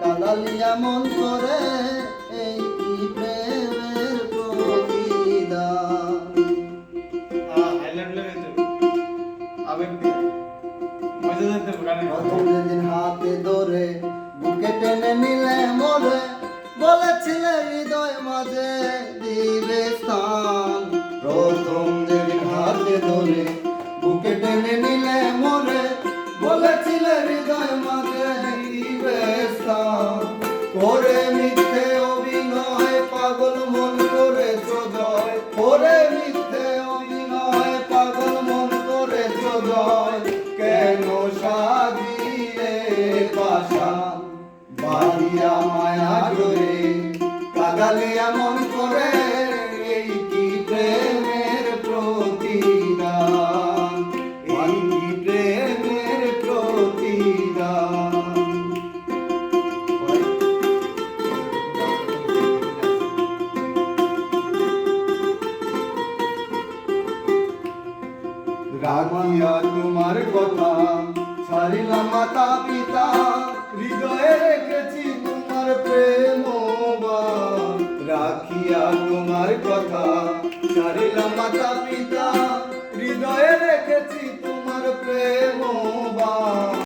কাদালিয়া মন করে এই কি প্রেমের প্রতিদান? যেদিন হাতে ধরে বুকে টেনে নিলে মোরে বলেছিলে হৃদয় মাঝে দিবে স্থান। প্রথম যেদিন হাতে ধরে বুকে টেনে নিলে মোরে বলেছিলে হৃদয় মাঝে করে মিথ্যে অভিনয়, পাগল করে জয়। ওরে মিথ্যে অভিনয়, পাগল জয়। কেন মায়া মন করে রাখিয়া তোমার কথা ছাড়িলাম মাতা পিতা, হৃদয়ে রেখেছি তোমার প্রেম রাখিয়া তোমার কথা ছাড়িলাম মাতা পিতা